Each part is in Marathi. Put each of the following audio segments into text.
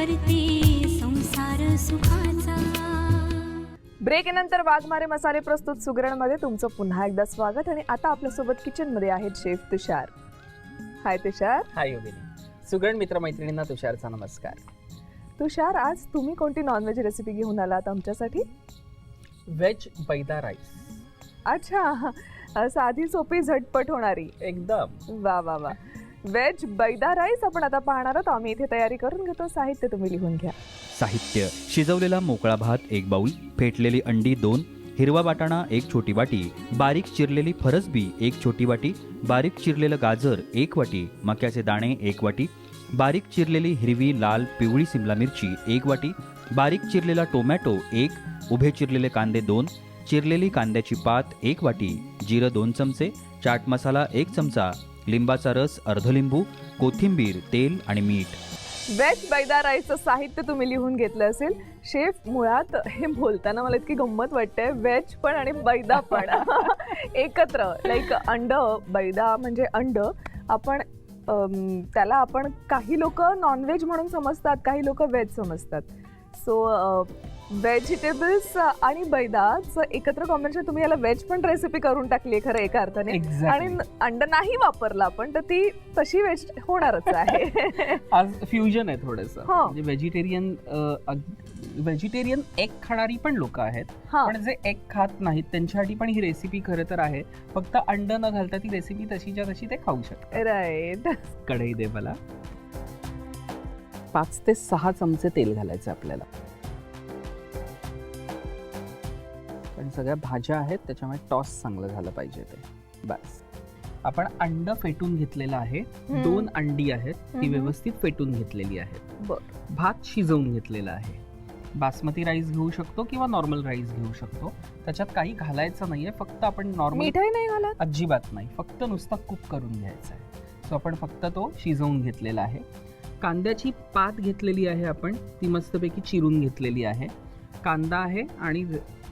करते संसार सुखाचा. ब्रेक नंतर वाघमारे मसाले प्रस्तुत सुगरणमध्ये तुमचं पुन्हा एकदा स्वागत आणि आता आपल्यासोबत किचनमध्ये आहेत शेफ तुषार. हाय तुषार. हाय योगिनी. सुगरण मित्र मैत्रिणींना तुषारचा नमस्कार. तुषार आज तुम्ही कोणती नॉनव्हेज रेसिपी घेऊन आलात आमच्यासाठी? व्हेज बैदा राईस अच्छा साधी सोपी झटपट होणारी. एकदम. वा वा वा. वेज बैदा राईस आपण आता पाहणार आहोत. आम्ही इथे तयारी करून घेतो. साहित्य तुम्ही लिहून घ्या. साहित्य. शिजवलेला मोकळा भात एक बाऊल फेटलेली अंडी दोन हिरवा वाटाणा एक छोटी वाटी बारीक चिरलेली फरसबी एक छोटी वाटी बारीक चिरलेलं गाजर एक वाटी मक्याचे दाणे एक वाटी बारीक चिरलेली हिरवी लाल पिवळी सिमला मिरची एक वाटी बारीक चिरलेला टोमॅटो एक उभे चिरलेले कांदे दोन चिरलेली कांद्याची पात एक वाटी जिरं दोन चमचे चाट मसाला एक चमचा लिंबाचा रस अर्धलिंबू कोथिंबीर तेल आणि मीठ. वेज बैदा राईसचं साहित्य तुम्ही लिहून घेतलं असेल शेफ मुळात हे बोलताना मला इतकी गंमत वाटते व्हेज पण आणि बैदा पण. एकत्र लाईक अंड बैदा म्हणजे अंड. आपण त्याला आपण काही लोक नॉनव्हेज म्हणून समजतात काही लोक व्हेज समजतात. सो व्हेजिटेबल्स आणि बैदाचं एकत्र कॉम्बिनेशन तुम्ही याला व्हेज पण रेसिपी करून टाकली आहे खरं एका अर्थाने. आणि अंड नाही वापरला आपण तर ती तशी वेज होणारच आहे. आज फ्युजन आहे थोडस. हा. म्हणजे व्हेजिटेरियन व्हेजिटेरियन एग खाणारी पण लोक आहेत. हा. पण जे एग खात नाहीत त्यांच्यासाठी पण ही रेसिपी खरं तर आहे. फक्त अंड न घालता ती रेसिपी तशीच्या तशी ते खाऊ शकतात. राईट कढई दे मला. पाच ते सहा चमचे तेल घालायचं आपल्याला. पण सगळ्या भाज्या आहेत त्याच्यामुळे टॉस चांगलं झालं पाहिजे ते. बस. आपण अंड फेटून घेतलेलं आहे. दोन अंडी आहेत ती. व्यवस्थित फेटून घेतलेली आहेत. भात शिजवून घेतलेला आहे. बासमती राईस घेऊ शकतो किंवा नॉर्मल राईस घेऊ शकतो. त्याच्यात काही घालायचं नाहीये फक्त आपण नॉर्मल नाही घालत? अजिबात नाही. फक्त नुसता कुक करून घ्यायचा आहे. सो आपण फक्त तो शिजवून घेतलेला आहे. कांद्याची पात घेतलेली आहे आपण. ती मस्तपैकी चिरून घेतलेली आहे. कांदा आहे आणि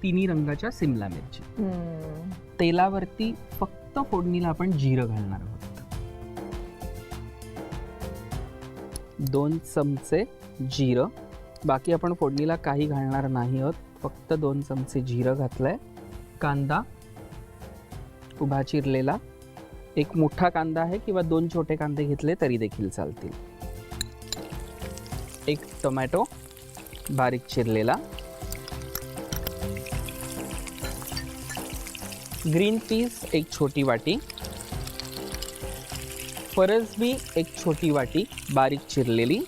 तिन्ही रंगाच्या सिमला मिरची. तेलावरती फक्त फोडणीला आपण जिरं घालणार आहोत. दोन चमचे जिरं. बाकी आपण फोडणीला काही घालणार नाही आहोत. फक्त दोन चमचे जिरं घातलंय. कांदा उभा चिरलेला. एक मोठा कांदा आहे किंवा दोन छोटे कांदे घेतले तरी देखील चालतील. एक टोमॅटो बारीक चिरलेला. ग्रीन पीस एक छोटी वाटी फरसबी एक छोटी वाटी बारीक चिरलेली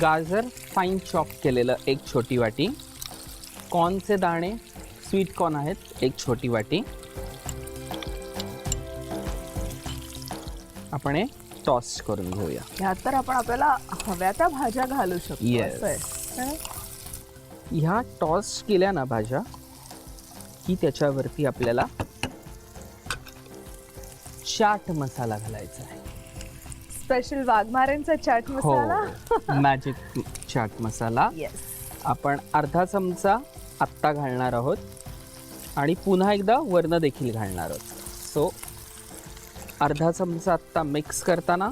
गाजर फाईन चॉप केलेलं एक छोटी वाटी कॉर्नचे दाणे स्वीट कॉर्न आहेत एक छोटी वाटी. आपण हे टॉस्ट करून घेऊया. ह्यात तर आपण आपल्याला हव्या त्या भाज्या घालू शकतो Yes. ह्या टॉस केल्या ना भाज्या की त्याच्यावरती आपल्याला चाट मसाला घालायचा आहे. स्पेशल वाघमारेंचा चाट मसाला? हो मॅजिक चाट मसाला. येस आपण अर्धा चमचा आत्ता घालणार आहोत आणि पुन्हा एकदा वर्ण देखील घालणार आहोत. सो अर्धा चमचा आत्ता मिक्स करताना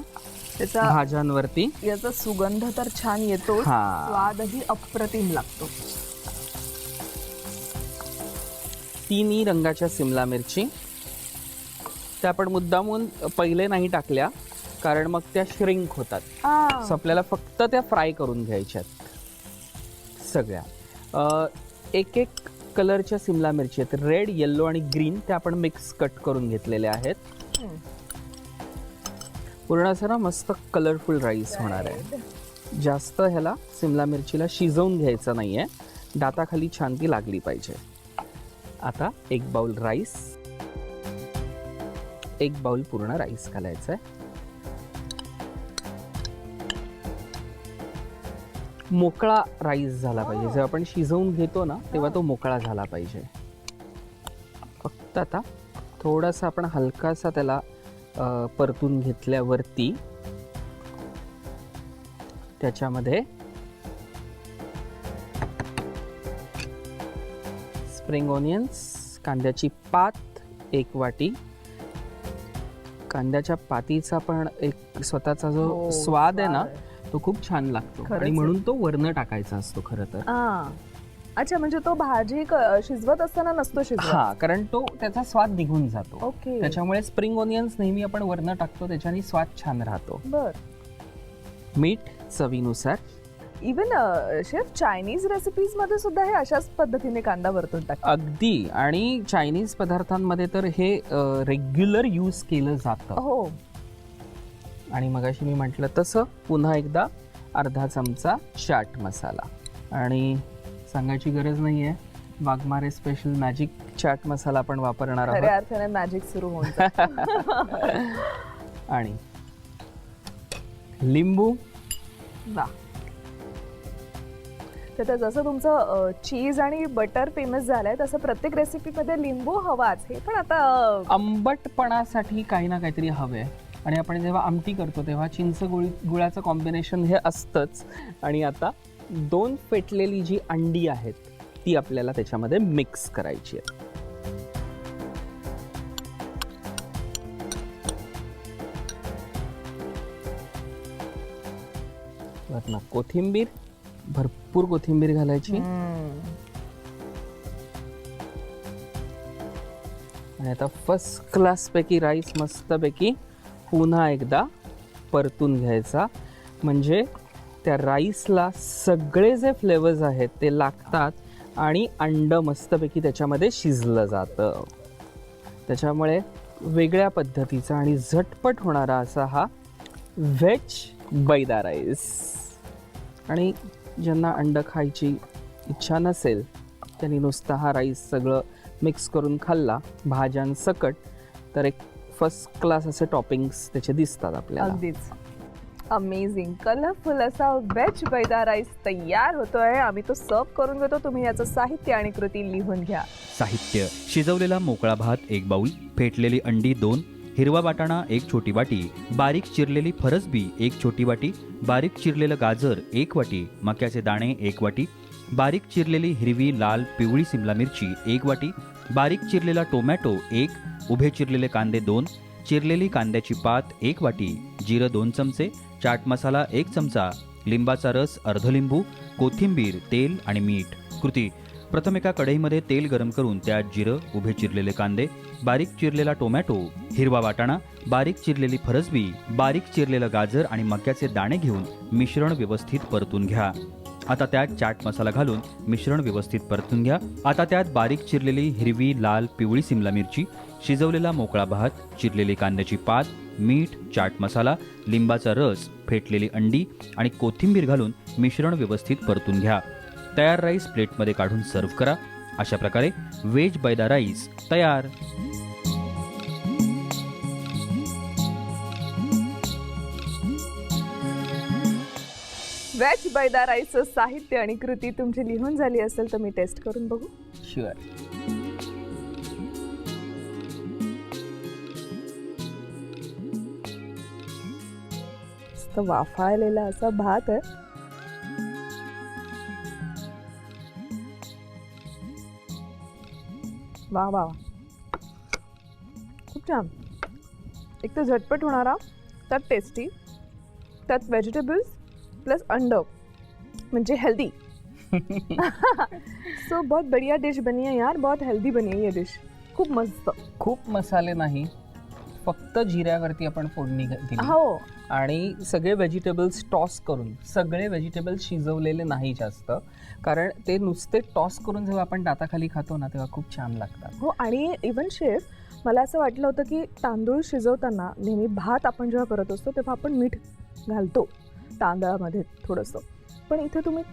त्याचा भाज्यांवरती याचा सुगंध तर छान येतो. हा. स्वादही अप्रतिम लागतो. तिन्ही रंगाच्या सिमला मिरची. त्या आपण मुद्दामून पहिले नाही टाकल्या कारण मग त्या श्रिंक होतात. आ, सो आपल्याला फक्त त्या फ्राय करून घ्यायच्यात. सगळ्या. एक एक कलरच्या सिमला मिरची आहेत. रेड येल्लो आणि ग्रीन त्या आपण मिक्स कट करून घेतलेल्या आहेत. हम्म. पूर्ण असं ना मस्त कलरफुल राईस होणार आहे. जास्त ह्याला सिमला मिरचीला शिजवून घ्यायचं नाही आहे दाताखाली छान ती लागली पाहिजे. आता एक बाउल राईस एक बाउल पूर्ण राईस घालायचं आहे मोकळा राईस झाला पाहिजे. जेव्हा आपण शिजवून घेतो ना तेव्हा तो मोकळा झाला पाहिजे. फक्त आता थोडासा आपण हलकासा त्याला परतून घेतल्यावरती त्याच्यामध्ये स्प्रिंग ऑनियन्स कांद्याची पात एक वाटी कांद्याच्या पातीचा पण एक स्वतःचा जो हो, स्वाद आहे ना. तो खूप छान लागतो आणि. म्हणून तो वर्ण टाकायचा असतो खरं तर अच्छा म्हणजे तो भाजी क- शिजवत असताना नसतो शिजवत? हा कारण तो त्याचा स्वाद निघून जातो. ओके. त्याच्यामुळे स्प्रिंग ओनियन्स नेहमी आपण वर्ण टाकतो त्याच्याने स्वाद छान राहतो. बर. मीठ चवीनुसार. इवन शेफ चायनीज रेसिपीजमध्ये सुद्धा हे अशाच पद्धतीने कांदा वरतून टाकतात. अगदी. आणि चायनीज पदार्थांमध्ये तर हे रेग्युलर यूज केलं जातं. हो. आणि मगाशी मी म्हटलं तसं पुन्हा एकदा अर्धा चमचा चाट मसाला. आणि सांगायची गरज नाही आहे वाघमारे स्पेशल मॅजिक चाट मसाला आपण वापरणार खऱ्या आहोत. अर्थाने मॅजिक सुरू होऊन जातं. आणि लिंबू. वा. तर जसं तुमचं चीज आणि बटर फेमस झालंय तसं प्रत्येक रेसिपीमध्ये लिंबू हवाच. हे पण आता अ, आंबटपणासाठी काही ना काहीतरी हवे आणि आपण जेव्हा आमटी करतो तेव्हा चिंच गुळी गुळाचं कॉम्बिनेशन हे असतंच. आणि आता दोन फेटलेली जी अंडी आहेत ती आपल्याला त्याच्यामध्ये मिक्स करायची आहे वरनं कोथिंबीर भरपूर कोथिंबीर घालायची. आणि आता फर्स्ट क्लासपैकी राईस मस्तपैकी पुन्हा एकदा परतून घ्यायचा. म्हणजे त्या राईसला सगळे जे फ्लेवर्स आहेत ते लागतात आणि अंड मस्तपैकी त्याच्यामध्ये शिजलं जातं. त्याच्यामुळे वेगळ्या पद्धतीचा आणि झटपट होणारा असा हा व्हेज बैदा राईस. आणि ज्यांना अंड खायची इच्छा नसेल त्यांनी नुसता हा राईस सगळं मिक्स करून खाल्ला भाज्यांसकट तर एक फर्स्ट क्लास असे टॉपिंग्स त्याचे दिसतात आपल्याला. अगदीच. अमेझिंग कलरफुल असा वेज बैदा राईस तयार होतोय. आम्ही तो सर्व करून घेतो. तुम्ही याचं साहित्य आणि कृती लिहून घ्या. साहित्य शिजवलेला मोकळा भात एक बाऊल फेटलेली अंडी दोन हिरवा वाटाणा एक छोटी वाटी बारीक चिरलेली फरसबी एक छोटी वाटी बारीक चिरलेलं गाजर एक वाटी मक्याचे दाणे एक वाटी बारीक चिरलेली हिरवी लाल पिवळी सिमला मिरची एक वाटी बारीक चिरलेला टोमॅटो एक उभे चिरलेले कांदे दोन चिरलेली कांद्याची पात एक वाटी जिरं दोन चमचे चाट मसाला एक चमचा लिंबाचा रस अर्ध लिंबू कोथिंबीर तेल आणि मीठ. कृती. प्रथम एका कढईमध्ये तेल गरम करून त्यात जिरं उभे चिरलेले कांदे बारीक चिरलेला टोमॅटो हिरवा वाटाणा बारीक चिरलेली फरसबी बारीक चिरलेलं गाजर आणि मक्याचे दाणे घेऊन मिश्रण व्यवस्थित परतून घ्या. आता त्यात चाट मसाला घालून मिश्रण व्यवस्थित परतून घ्या. आता त्यात बारीक चिरलेली हिरवी लाल पिवळी सिमला मिरची शिजवलेला मोकळा भात चिरलेली कांद्याची पात मीठ चाट मसाला लिंबाचा रस फेटलेली अंडी आणि कोथिंबीर घालून मिश्रण व्यवस्थित परतून घ्या. तयार राईस प्लेटमध्ये काढून सर्व्ह करा. अशा प्रकारे व्हेज बैदा राईस तयार. वेज बैदा राईसचं साहित्य आणि कृती तुमची लिहून झाली असेल तर मी टेस्ट करून बघू. शुअर मस्त वाफाळलेला असा भात आहे. वा वा वा. खूप छान. एक तर झटपट होणारा त्यात टेस्टी त्यात व्हेजिटेबल्स प्लस अंड म्हणजे हेल्दी सो बहुत बढ़िया डिश बनी है यार. बहुत हेल्दी बनी है ये डिश खूप मस्त. खूप मसाले नाही. फक्त जिऱ्यावरती आपण फोडणी घ- दिली. हो. आणि सगळे व्हेजिटेबल्स टॉस करून सगळे व्हेजिटेबल्स शिजवलेले नाही जास्त. कारण ते नुसते टॉस करून जेव्हा आपण दाताखाली खातो ना तेव्हा खूप छान लागतात. हो आणि इवन शेफ मला असं वाटलं होतं की तांदूळ शिजवताना नेहमी भात आपण जेव्हा करत असतो तेव्हा आपण मीठ घालतो तांदळामध्ये थोडंसं. पण इथे तुम्ही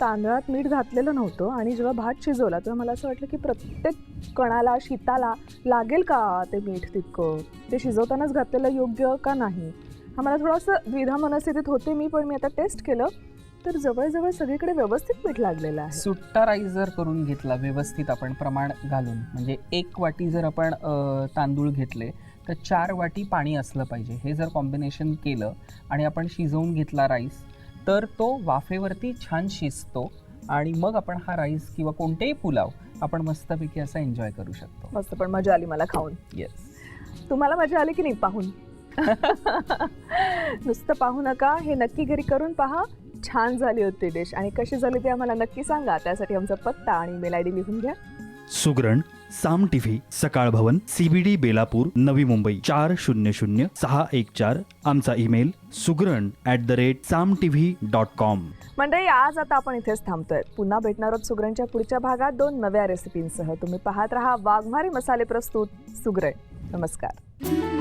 तांदळात मीठ घातलेलं नव्हतं आणि जेव्हा भात शिजवला तेव्हा मला असं वाटलं की प्रत्येक कणाला शीताला लागेल का ते मीठ तितकं? ते शिजवतानाच घातलेलं योग्य का नाही? हा मला थोडंसं द्विधा मनस्थितीत होते मी पण मी आता टेस्ट केलं तर जवळजवळ सगळीकडे व्यवस्थित मीठ लागलेलं आहे. सुट्टा राईस जर करून घेतला व्यवस्थित आपण प्रमाण घालून म्हणजे एक वाटी जर आपण तांदूळ घेतले तर चार वाटी पाणी असलं पाहिजे. हे जर कॉम्बिनेशन केलं आणि आपण शिजवून घेतला राईस तर तो वाफेवरती छान शिजतो आणि मग आपण हा राईस किंवा कोणतेही पुलाव आपण मस्तपैकी असा एन्जॉय करू शकतो. मस्त पण मजा आली मला खाऊन. येस तुम्हाला मजा आली की नाही पाहून? नुसतं पाहू नका हे नक्की घरी करून पहा. छान झाली होती डिश आणि कशी झाली ते आम्हाला नक्की सांगा. त्यासाठी आमचा पत्ता आणि ईमेल आय डी लिहून घ्या. सुग्रण साम टीव्ही सकाळ भवन सीबीडी बेलापूर नवी मुंबई. चार शून्य शून्य सहा एक चार आमचा email Sugran at the rate Saam TV dot com मंडळी आज आता आपण इथेच थांबतोय. पुन्हा भेटणार आहोत सुगरणच्या पुढच्या भागात दोन नव्या रेसिपींसह तुम्ही पाहत राहा वाघमारी मसाले प्रस्तुत सुगरण. नमस्कार.